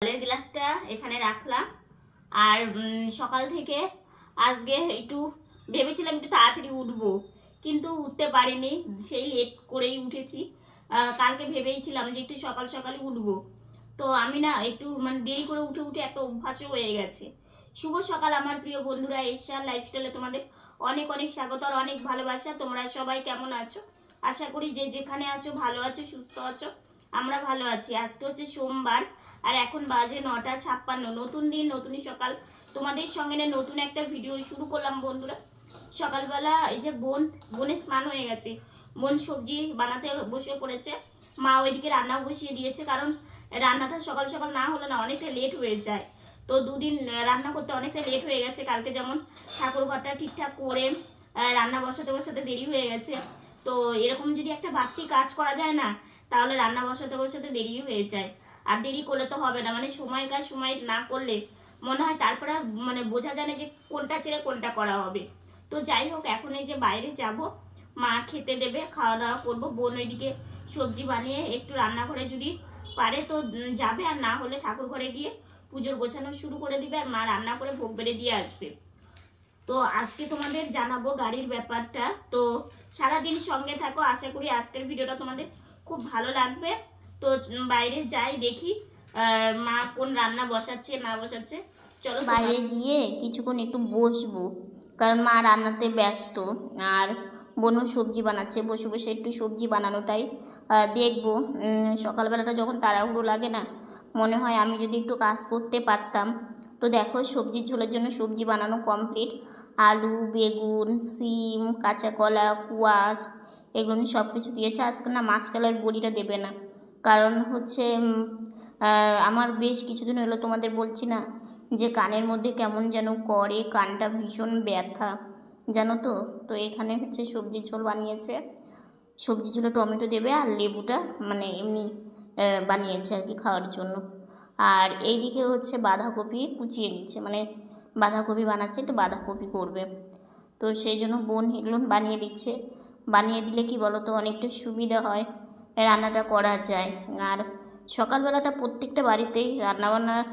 জলের গ্লাসটা এখানে রাখলাম। আর সকাল থেকে আজকে একটু ভেবেছিলাম একটু তাড়াতাড়ি উঠবো, কিন্তু উঠতে পারিনি, সেই লেট করেই উঠেছি। কালকে ভেবেইছিলাম যে একটু সকাল সকালে উঠবো। তো আমি না একটু মানে দেরি করে উঠে উঠে একটা অভ্যাসও হয়ে গেছে। শুভ সকাল আমার প্রিয় বন্ধুরা এশিয়ার লাইফস্টাইলে তোমাদের অনেক অনেক স্বাগত আর অনেক ভালোবাসা। তোমরা সবাই কেমন আছো? আশা করি যে যেখানে আছো, ভালো আছো, সুস্থ আছো। আমরা ভালো আছি। আজকে হচ্ছে সোমবার, আর এখন বাজে নটা ছাপ্পান্ন। নতুন দিন, নতুনই সকাল। তোমাদের সঙ্গে নতুন একটা ভিডিও শুরু করলাম বন্ধুরা। সকালবেলা এই যে বোন বোনের স্নান হয়ে গেছে। বোন সবজি বানাতে বসে পড়েছে। মা ওইদিকে রান্নাও বসিয়ে দিয়েছে, কারণ রান্নাটা সকাল সকাল না হলে না অনেকটা লেট হয়ে যায়। তো দুদিন রান্না করতে অনেকটা লেট হয়ে গেছে। কালকে যেমন ঠাকুর ঘরটা ঠিকঠাক করে রান্না বসাতে বসাতে দেরি হয়ে গেছে। তো এরকম যদি একটা বাড়তি কাজ করা যায় না তাহলে রান্না বসাতে বসাতে দেরি হয়ে যায়। আর দেরি করলে তো হবে না মানে সময়ের কাজ সময় না করলে মনে হয় তারপরে মানে বোঝা যায় না যে কোনটা ছেড়ে কোনটা করা হবে। তো যাই হোক, এখন এই যে বাইরে যাব, মা খেতে দেবে খাওয়া দাওয়া করব, বোন ওইদিকে সবজি বানিয়ে একটু রান্না করে যদি পারে তো যাবে, আর না হলে ঠাকুর ঘরে গিয়ে পুজোর গোছানো শুরু করে দিবে, আর মা রান্না করে ভোগ বেড়ে দিয়ে আসবে। তো আজকে তোমাদের জানাব গাড়ির ব্যাপারটা। তো সারাদিন সঙ্গে থাকো, আশা করি আজকের ভিডিওটা তোমাদের খুব ভালো লাগবে। তো বাইরে যাই দেখি মা কোন রান্না বসাচ্ছে না বসাচ্ছে। চলো বাইরে গিয়ে কিছুক্ষণ একটু বসবো কারণ মা রান্নাতে ব্যস্ত। আর বোনও সবজি বানাচ্ছে বসে বসে একটু সবজি বানানোটাই দেখব। সকালবেলাটা যখন তাড়াহুড়ো লাগে না মনে হয় আমি যদি একটু কাজ করতে পারতাম। তো দেখো সবজির ঝোলের জন্য সবজি বানানো কমপ্লিট আলু বেগুন সিম কাঁচা কলা কুয়াশ এগুলো নিয়ে সব কিছু দিয়েছে। আজকে না মাছ কালার বড়িটা দেবে না। কারণ হচ্ছে আমার বেশ কিছুদিন হলো তোমাদের বলছি না যে কানের মধ্যে কেমন যেন করে, কানটা ভীষণ ব্যথা, জানো তো? তো এখানে হচ্ছে সবজির ঝোল বানিয়েছে। সবজি ঝোলে টমেটো দেবে আর লেবুটা মানে এমনি বানিয়েছে আর কি খাওয়ার জন্য। আর এইদিকে হচ্ছে বাঁধাকপি কুচিয়ে নিচ্ছে। মানে বাঁধাকপি বানাচ্ছে, একটু বাঁধাকপি করবে। তো সেই জন্য বোন এগুলো বানিয়ে দিচ্ছে। বানিয়ে দিলে কি বলো তো অনেকটা সুবিধা হয়, রান্নাটা করা যায়। আর সকালবেলাটা প্রত্যেকটা বাড়িতেই রান্নাবান্নার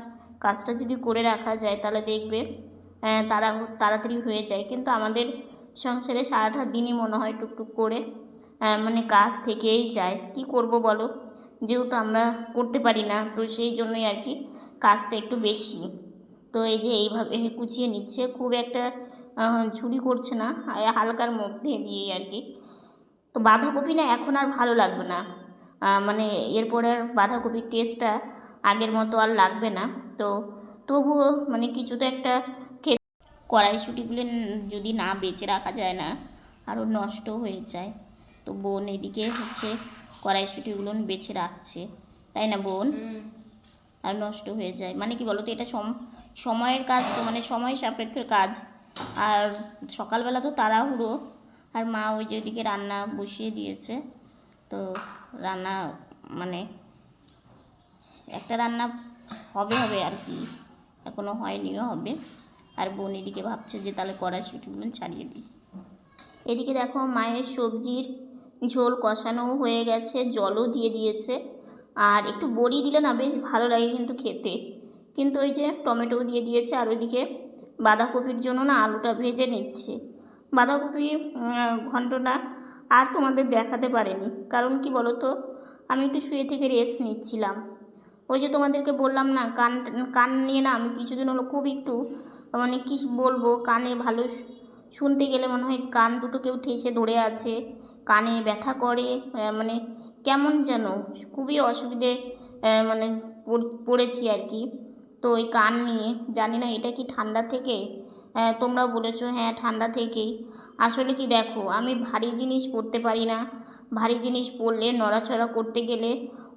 কাজটা যদি করে রাখা যায়, তাহলে দেখবে তারা, তাড়াতাড়ি হয়ে যায়। কিন্তু আমাদের সংসারে সারাটা দিনই মনে হয় টুকটুক করে মানে কাজ থেকেই যায়। কি করব বলো? যেহেতু আমরা করতে পারি না, তো সেই জন্যই আর কি কাজটা একটু বেশি। তো এই যে এইভাবে কুচিয়ে নিচ্ছে, খুব একটা ঝুড়ি করছে না, হালকার মধ্যে দিয়ে আর কি। তো বাঁধাকপি না এখন আর ভালো লাগবে না। মানে এরপরে আর বাঁধাকপির টেস্টটা আগের মতো আর লাগবে না। তো তবুও মানে কিছু তো একটা খেয়ে কড়াইশুটিগুলো যদি না বেঁচে রাখা যায় না আরও নষ্ট হয়ে যায়। তো বোন এদিকে হচ্ছে কড়াইশুটিগুলো বেছে রাখছে। তাই না বোন? আর নষ্ট হয়ে যায়। মানে কি বলতো এটা সম সময়ের কাজ তো মানে সময় সাপেক্ষের কাজ। আর সকালবেলা তো তাড়াহুড়ো আর মা ওই যে ওইদিকে রান্না বসিয়ে দিয়েছে। তো রান্না মানে একটা রান্না হবে হবে আর কি এখনও হয়নিও হবে। আর বোন এদিকে ভাবছে যে তাহলে কড়াইশুটিগুলো ছাড়িয়ে দিই। এদিকে দেখো মায়ের সবজির ঝোল কষানো হয়ে গেছে, জলও দিয়ে দিয়েছে। আর একটু বড়ি দিলে না বেশ ভালো লাগে কিন্তু খেতে। কিন্তু ওই যে টমেটো দিয়ে দিয়েছে আর ওইদিকে বাঁধাকপির জন্য না আলুটা ভেজে নিচ্ছে। বাঁধাকপি ঘন্টটা আর তোমাদের দেখাতে পারেনি। কারণ কি বলো তো আমি একটু শুয়ে থেকে রেস্ট নিচ্ছিলাম। ওই যে তোমাদেরকে বললাম না, কান কান নিয়ে না আমি কিছুদিন হলো খুব একটু মানে কী বলব, কানে ভালো শুনতে গেলে মনে হয় কান দুটো কেউ ঠেসে ধরে আছে, কানে ব্যথা করে মানে কেমন যেন, খুবই অসুবিধে মানে পড়- পড়েছি আর কি। তো ওই কান নিয়ে, জানি না এটা কি ঠান্ডা থেকে তোমরা বলেছ হ্যাঁ ঠান্ডা থেকেই। আসলে কি দেখো, আমি ভারী জিনিস পরতে পারি না। ভারী জিনিস পরলে নড়াচড়া করতে গেলে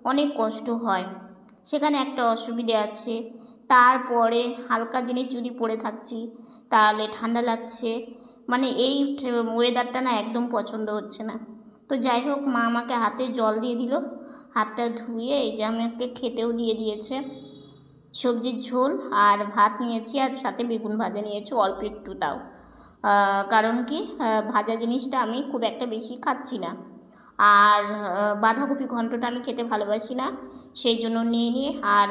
অনেক কষ্ট হয়। সেখানে একটা অসুবিধে আছে। তারপরে হালকা জিনিস যদি পরে থাকছি, তাহলে ঠান্ডা লাগছে। মানে এই ওয়েদারটা না একদম পছন্দ হচ্ছে না। তো যাই হোক, মা আমাকে হাতে জল দিয়ে দিল। হাতটা ধুয়ে এই যে আমাকে খেতেও দিয়ে দিয়েছে। সবজির ঝোল আর ভাত নিয়েছি আর সাথে বেগুন ভাজা নিয়েছি, অল্প একটু তাও। কারণ কি ভাজা জিনিসটা আমি খুব একটা বেশি খাচ্ছি না। আর বাঁধাকপি ঘন্টটা আমি খেতে ভালোবাসি না, সেই জন্য নিয়ে নিয়ে আর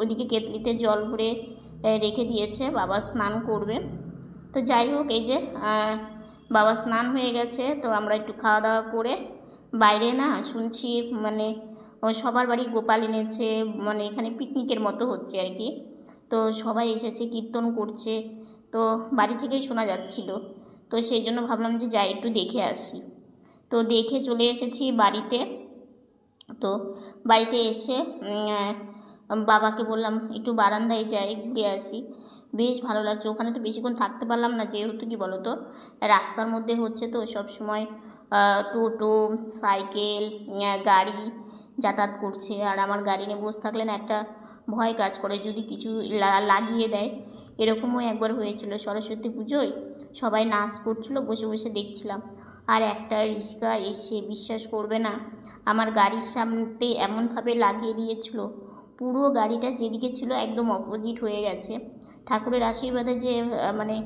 ওদিকে কেতলিতে জল ভরে রেখে দিয়েছে, বাবা স্নান করবে। তো যাই হোক, এই যে বাবা স্নান হয়ে গেছে, তো আমরা একটু খাওয়া দাওয়া করে বাইরে না শুনছি মানে সবার বাড়ি গোপাল এনেছে মানে এখানে পিকনিকের মতো হচ্ছে আর কি। তো সবাই এসেছে, কীর্তন করছে তো বাড়ি থেকেই শোনা যাচ্ছিল। তো সেই জন্য ভাবলাম যে যাই, একটু দেখে আসি। তো দেখে চলে এসেছি বাড়িতে। তো বাড়িতে এসে বাবাকে বললাম, একটু বারান্দায় যাই, ঘুরে আসি। বেশ ভালো লাগছে। ওখানে তো বেশিক্ষণ থাকতে পারলাম না, যেহেতু কি বলো তো রাস্তার মধ্যে হচ্ছে তো সব সময় টোটো, সাইকেল গাড়ি যাতায়াত করছে। আর আমার গাড়ি নিয়ে বসে থাকলে না একটা ভয় কাজ করে। যদি কিছু লাগিয়ে দেয় এরকমও একবার হয়েছিল সরস্বতী পুজোয়। সবাই নাচ করছিল, বসে বসে দেখছিলাম। আর একটা রিক্সা এসে বিশ্বাস করবে না, আমার গাড়ির সামনে এমনভাবে লাগিয়ে দিয়েছিল। পুরো গাড়িটা যেদিকে ছিল একদম অপোজিট হয়ে গেছে। ঠাকুরের আশীর্বাদে যে মানে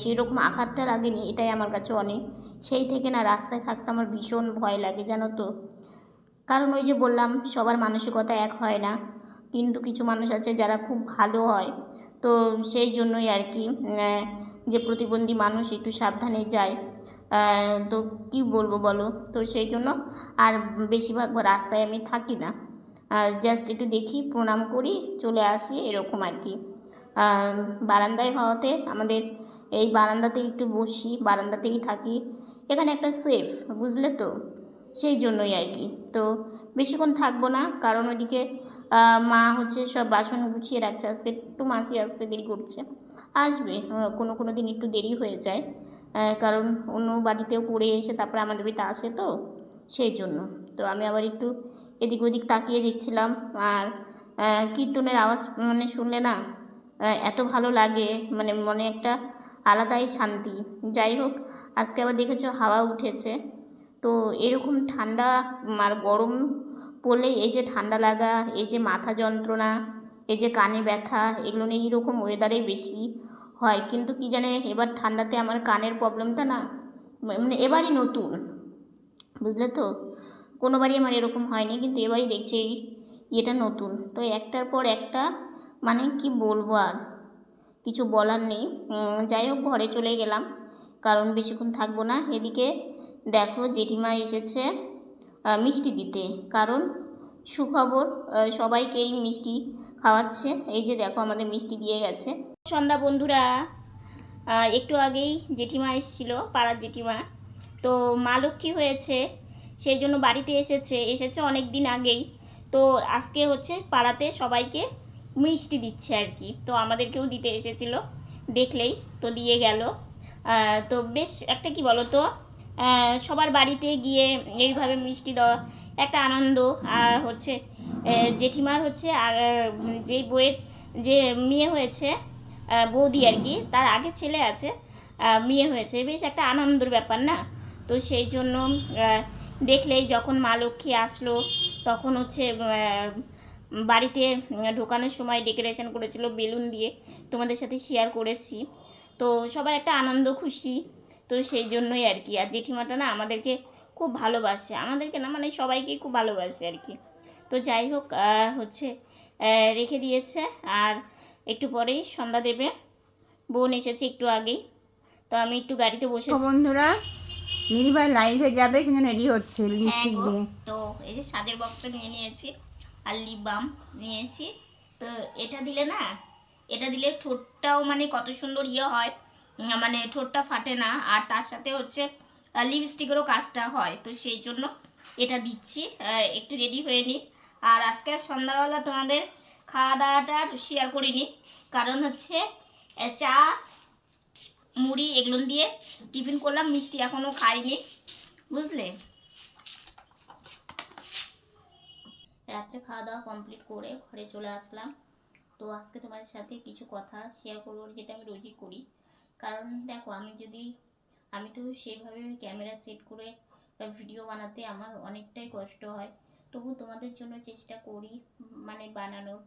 সেরকম আঘাতটা লাগেনি, এটাই আমার কাছে অনেক। সেই থেকে না রাস্তায় থাকতে আমার ভীষণ ভয় লাগে, জানো তো। কারণ ওই যে বললাম, সবার মানসিকতা এক হয় না। কিন্তু কিছু মানুষ আছে যারা খুব ভালো হয়। তো সেই জন্যই আর কি যে প্রতিবন্ধী মানুষ একটু সাবধানে যায়। তো কি বলব বলো? তো সেই জন্য আর বেশিরভাগ রাস্তায় আমি থাকি না। আর জাস্ট একটু দেখি, প্রণাম করি, চলে আসি, এরকম আর কি। বারান্দায় হওয়াতে আমাদের এই বারান্দাতে একটু বসি, বারান্দাতেই থাকি। এখানে একটা সেফ বুঝলে তো? সেই জন্যই আর কি। তো বেশিক্ষণ থাকব না, কারণ ওইদিকে মা হচ্ছে সব বাসন গুছিয়ে রাখছে। আজকে একটু মাসি আসতে দেরি করছে। আসবে কোনো কোনো দিন একটু দেরি হয়ে যায়। কারণ অন্য বাড়িতেও করে এসে তারপরে আমাদের বাড়িতে আসে তো, সেই জন্য। তো আমি আবার একটু এদিক ওদিক তাকিয়ে দেখছিলাম। আর কীর্তনের আওয়াজ মানে শুনলে না এত ভালো লাগে। মানে মনে একটা আলাদাই শান্তি। যাই হোক, আজকে আবার দেখেছ হাওয়া উঠেছে। তো এরকম ঠান্ডা আর গরম পড়লে এই যে ঠান্ডা লাগা, এই যে মাথা যন্ত্রণা, এই যে কানে ব্যথা, এগুলো নিয়ে এইরকম ওয়েদারে বেশি হয়। কিন্তু কি জানে, এবার ঠান্ডাতে আমার কানের প্রবলেমটা না মানে এবারই নতুন, বুঝলে তো? কোনোবারই আমার এরকম হয়নি, কিন্তু এবারই দেখছি এই ইয়েটা নতুন। তো একটার পর একটা মানে কি বলব আর? কিছু বলার নেই। যাই হোক, ঘরে চলে গেলাম, কারণ বেশিক্ষণ থাকব না। এদিকে দেখো জেঠিমা এসেছে। মিষ্টি দিতে। কারণ সুখবর সবাইকেই মিষ্টি খাওয়াচ্ছে। এই যে দেখো আমাদের মিষ্টি দিয়ে গেছে। সন্ধ্যা বন্ধুরা একটু আগেই জেঠিমা এসেছিল, পাড়ার জেঠিমা। তো মা লক্ষ্মী হয়েছে, সেই জন্য বাড়িতে এসেছে। এসেছে অনেক দিন আগেই। তো আজকে হচ্ছে পাড়াতে সবাইকে মিষ্টি দিচ্ছে আর কি। তো আমাদেরকেও দিতে এসেছিল। দেখলেই তো দিয়ে গেল। তো বেশ একটা কি বলো তো সবার বাড়িতে গিয়ে এইভাবে মিষ্টি দেওয়া একটা আনন্দ হচ্ছে জেঠিমার হচ্ছে যেই বইয়ের যে মেয়ে হয়েছে বৌদি আর কি, তার আগে ছেলে আছে মেয়ে হয়েছে, বেশ একটা আনন্দের ব্যাপার না? তো সেই জন্য দেখলেই যখন মা লক্ষ্মী আসলো, তখন হচ্ছে বাড়িতে ঢোকানোর সময় ডেকোরেশন করেছিল বেলুন দিয়ে, তোমাদের সাথে শেয়ার করেছি। তো সবার একটা আনন্দ, খুশি। তো সেই জন্যই আর কি। আর জেঠিমাটা না আমাদেরকে খুব ভালোবাসে। আমাদেরকে না মানে সবাইকে খুব ভালোবাসে আর কি। তো যাই হোক হচ্ছে রেখে দিয়েছে। আর একটু পরেই সন্ধ্যা দেবে। বোন এসেছে একটু আগেই। তো আমি একটু গাড়িতে বসে বন্ধুরা নিরিভাই লাইভে যাবে সেখানে রেডি হচ্ছে হ্যাঁ লিপস্টিক দিয়ে। তো এই যে স্বাদের বক্সটা নিয়ে নিয়েছি আর লিপ বাম নিয়েছি। তো এটা দিলে না এটা দিলে ঠোঁটটাও মানে কত সুন্দর ইয়ে হয়। মানে ঠোঁটটা ফাটে না, আর তার সাথে হচ্ছে লিপস্টিকেরও কাজটা হয়। তো সেই জন্য এটা দিচ্ছি একটু রেডি হয়ে নিই আর আজকে সন্ধ্যাবেলা তোমাদের খাওয়া দাওয়াটা শেয়ার করিনি। কারণ হচ্ছে চা, মুড়ি এগুলো দিয়ে টিফিন করলাম, মিষ্টি এখনও খাইনি। বুঝলে? রাত্রে খাওয়া দাওয়া কমপ্লিট করে ঘরে চলে আসলাম। তো আজকে তোমাদের সাথে কিছু কথা শেয়ার করব, যেটা আমি রোজই করি। কারণ দেখো আমি যদি, আমি তো সেইভাবে ক্যামেরা সেট করে ভিডিও বানাতে আমার অনেকটাই কষ্ট হয়। তবু তোমাদের জন্য চেষ্টা করি মানে বানানোর।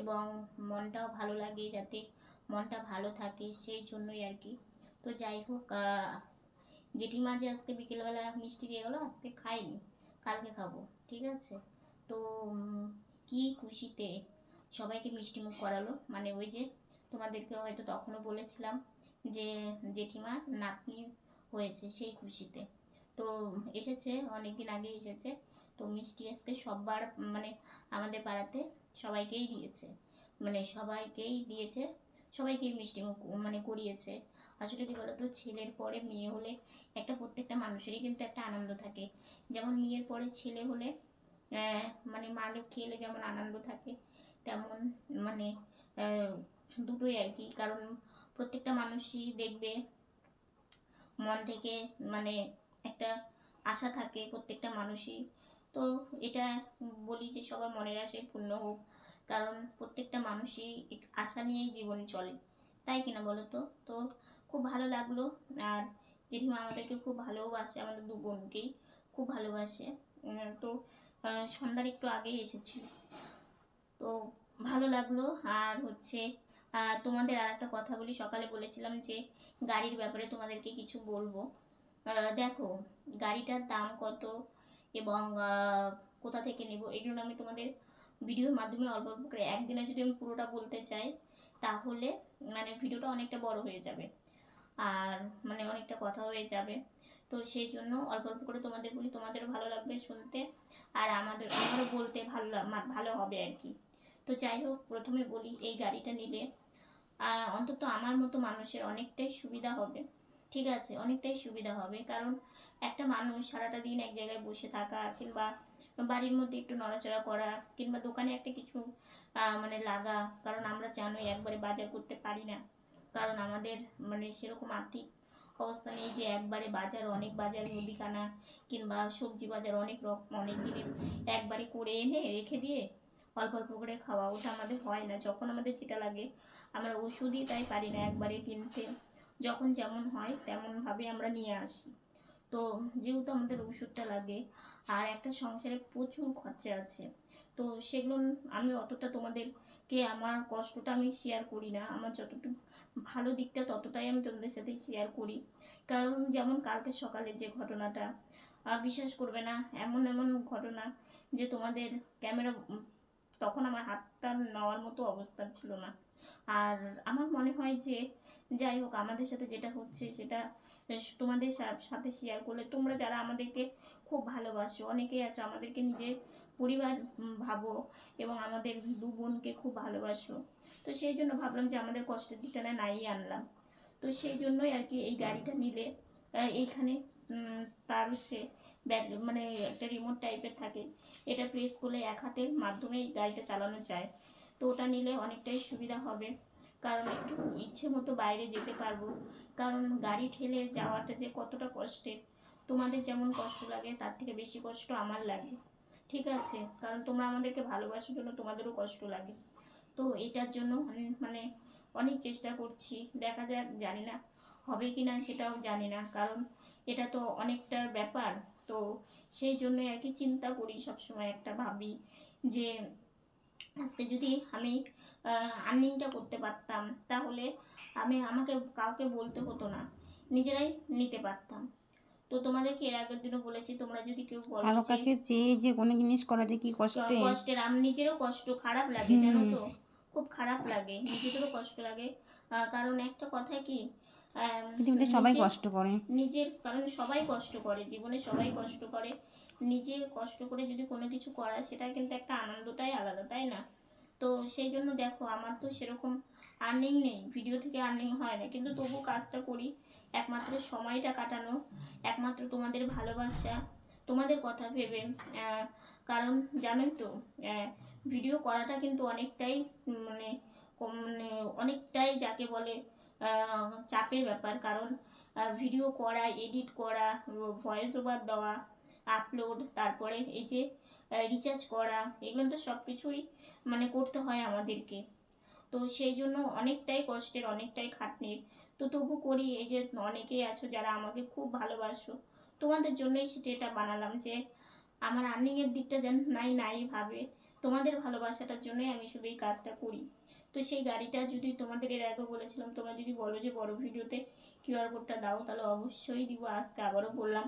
এবং মনটাও ভালো লাগে যাতে মনটা ভালো থাকে, সেই জন্যই আর কি। তো যাই হোক জেঠিমা যে আজকে বিকেলবেলা মিষ্টি দিয়ে গেলো, আজকে খাইনি, কালকে খাব, ঠিক আছে? তো কি খুশিতে সবাইকে মিষ্টিমুখ করালো মানে ওই যে তোমাদেরকে হয়তো তখনও বলেছিলাম যে জেঠিমা নাতনি হয়েছে সেই খুশিতে। তো এসেছে অনেক দিন আগে এসেছে। তো মিষ্টি আজকে সববার মানে আমাদের পাড়াতে সবাইকেই দিয়েছে। মানে সবাইকেই দিয়েছে, সবাইকেই মিষ্টি মুখ মানে করিয়েছে। আসলে কি বলতো, ছেলের পরে মেয়ে হলে একটা প্রত্যেকটা মানুষেরই কিন্তু একটা আনন্দ থাকে। যেমন মেয়ের পরে ছেলে হলে মানে মা লক্ষ্মী এলে যেমন আনন্দ থাকে, তেমন মানে দুটোই আর কি। কারণ প্রত্যেকটা মানুষই দেখবে, মন থেকে মানে একটা আশা থাকে প্রত্যেকটা মানুষই। তো এটা বলি যে সবার মনের আশায় পূর্ণ হোক, কারণ প্রত্যেকটা মানুষই আশা নিয়েই জীবন চলে। তাই কিনা বলো তো? তো খুব ভালো লাগল, আর জেঠিমা আমাদেরকে খুব ভালোবাসে, আমাদের দু বোনকেই খুব ভালোবাসে। তো সন্ধ্যার একটু আগেই এসেছিল। তো ভালো লাগল, আর হচ্ছে তোমাদের আর একটা কথা বলি। সকালে বলেছিলাম যে গাড়ির ব্যাপারে তোমাদেরকে কিছু বলব। দেখো, গাড়িটার দাম কত এবং কোথা থেকে নেব এগুলো আমি তোমাদের ভিডিওর মাধ্যমে অল্প অল্প করে একদিনে যদি আমি পুরোটা বলতে চাই, তাহলে মানে ভিডিওটা অনেকটা বড় হয়ে যাবে। আর মানে অনেকটা কথা হয়ে যাবে। তো সেই জন্য অল্প অল্প করে তোমাদের বলি, তোমাদেরও ভালো লাগবে শুনতে। আর আমাদের, আমারও বলতে ভালো ভালো হবে আর কি। তো যাই হোক প্রথমে বলি, এই গাড়িটা নিলে অন্তত আমার মতো মানুষের অনেকটাই সুবিধা হবে। ঠিক আছে, অনেকটাই সুবিধা হবে। কারণ একটা মানুষ সারাটা দিন এক জায়গায় বসে থাকা কিংবা বাড়ির মধ্যে একটু নড়াচড়া করা কিংবা দোকানে একটা কিছু মানে লাগা, কারণ আমরা জানোই একবারে বাজার করতে পারি না। কারণ আমাদের মানে সেরকম আর্থিক অবস্থা নেই যে একবারে বাজার, অনেক বাজার, মুদিখানা কিংবা সবজি বাজার অনেক রকম অনেক দিনের একবারে করে এনে রেখে দিয়ে অল্প অল্প করে খাওয়া, ওটা আমাদের হয় না। যখন আমাদের যেটা লাগে, আমরা ওষুধই তাই পারি না একবারে কিনতে। যখন যেমন হয়, তেমনভাবে আমরা নিয়ে আসি। তো যেহেতু আমাদের ওষুধটা লাগে, আর একটা সংসারে প্রচুর খরচা আছে, তো সেগুলো আমি অতটা তোমাদেরকে আমার কষ্টটা আমি শেয়ার করি না। আমার যতটুকু ভালো দিকটা ততটাই আমি তোমাদের সাথে শেয়ার করি। কারণ যেমন কালকে সকালে যে ঘটনাটা বিশ্বাস করবে না, এমন এমন ঘটনা যে তোমাদের ক্যামেরা তখন আমার হাতটা নেওয়ার মতো অবস্থা ছিল না। আর আমার মনে হয় যে, যাই হোক, আমাদের সাথে যেটা হচ্ছে সেটা তোমাদের সাথে শেয়ার করলে তোমরা যারা আমাদেরকে খুব ভালোবাসো, অনেকেই আছো আমাদেরকে নিজের পরিবার ভাবো এবং আমাদের দু বোনকে খুব ভালোবাসো। তো সেই জন্য ভাবলাম যে আমাদের কষ্টের দিকটা না নাই আনলাম। তো সেই জন্যই আর কি এই গাড়িটা নিলে এইখানে তার হচ্ছে ব্যাগ মানে একটা রিমোট টাইপের থাকে, এটা প্রেস করলে এক হাতের মাধ্যমে গাড়িটা চালানো যায়। তো ওটা নিলে অনেকটাই সুবিধা হবে, কারণ একটু ইচ্ছে মতো বাইরে যেতে পারব। কারণ গাড়ি ঠেলে যাওয়াটা যে কতটা কষ্টের, তোমাদের যেমন কষ্ট লাগে, তার থেকে বেশি কষ্ট আমার লাগে। ঠিক আছে? কারণ তোমরা আমাদেরকে ভালোবাসার জন্য তোমাদেরও কষ্ট লাগে। তো এটার জন্য মানে অনেক চেষ্টা করছি, দেখা যাক, জানি না, হবে কি না সেটাও জানি না। কারণ এটা তো অনেকটা ব্যাপার। তো সেই জন্য আর কি চিন্তা করি সবসময় একটা ভাবি যে আজকে যদি আমি আর্নিংটা করতে পারতাম তাহলে আমি আমাকে কাউকে বলতে হতো না নিজেরাই নিতে পারতাম। তো তোমাদেরকে এর আগের দিনও বলেছি তোমরা যদি কেউ বলো কারও যে- কাছে চেয়ে যে কোনো জিনিস করা যে কি কষ্টে? কষ্টের আমি নিজেরও কষ্ট খারাপ লাগে জানো তো? খুব খারাপ লাগে নিজেদেরও কষ্ট লাগে। কারণ একটা কথা কি পৃথিবীতে সবাই কষ্ট করে। নিজের কারণ সবাই কষ্ট করে জীবনে সবাই কষ্ট করে। নিজে কষ্ট করে যদি কোনো কিছু করা সেটা কিন্তু একটা আনন্দটাই আলাদা তাই না? তো সেই জন্য দেখো আমার তো সেরকম আর্নিং নেই ভিডিও থেকে আর্নিং হয় না। কিন্তু তবু কাজটা করি একমাত্র সময়টা কাটানো একমাত্র তোমাদের ভালোবাসা তোমাদের কথা ভেবে। কারণ জানোই তো ভিডিও করাটা কিন্তু অনেকটাই মানে মানে অনেকটাই যাকে বলে চাপের ব্যাপার। কারণ ভিডিও করা এডিট করা ভয়েস ওভার দেওয়া আপলোড তারপরে এই যে রিচার্জ করা, এগুলো তো সব কিছুই মানে করতে হয় আমাদেরকে। তো সেই জন্য অনেকটাই কষ্টের, অনেকটাই খাটনির। তো তবু করি, এই যে অনেকেই আছো যারা আমাকে খুব ভালোবাসো, তোমাদের জন্যই সেটা এটা বানালাম যে, আমার আর্নিংয়ের দিকটা যেন নাই নাই ভাবে, তোমাদের ভালোবাসাটার জন্যই আমি শুধু এই কাজটা করি। তো সেই গাড়িটা যদি তোমাদের এর আগে বলেছিলাম তোমরা যদি বলো যে বড় ভিডিওতে কিউআর কোডটা দাও তাহলে অবশ্যই দিব। আজকে আবারও বললাম।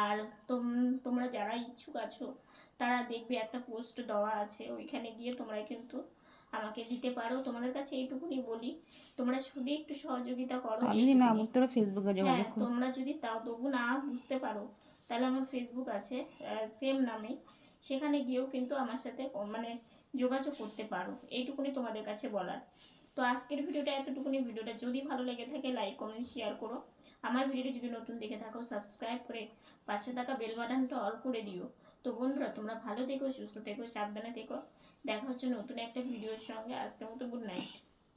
আর তোমরা যারা ইচ্ছুক আছো তারা দেখবে একটা পোস্ট দেওয়া আছে। ওইখানে গিয়ে তোমরা কিন্তু আমাকে দিতে পারো। তোমাদের কাছে এইটুকুনি বলি। তোমরা শুধু একটু সহযোগিতা করো। আমি যদি না। বুঝতে পারো ফেসবুকে হ্যাঁ যোগাযোগ করো। তোমরা যদি তাও তবু না বুঝতে পারো তাহলে আমার ফেসবুক আছে সেম নামে। সেখানে গিয়েও কিন্তু আমার সাথে মানে যোগাযোগ করতে পারো। এইটুকুনি তোমাদের কাছে বলার। তো আজকের ভিডিওটা এতটুকুনি। ভিডিওটা যদি ভালো লেগে থাকে লাইক কমেন্ট শেয়ার করো। আমার ভিডিওটি যদি নতুন দেখে থাকো সাবস্ক্রাইব করে পাশে থাকা বেল বাটনটা অল করে দিও। তো বন্ধুরা, তোমরা ভালো থেকো, সুস্থ থেকো, সাবধানে থেকো। দেখা হচ্ছে নতুন একটা ভিডিওর সঙ্গে। আজকের মতো গুড নাইট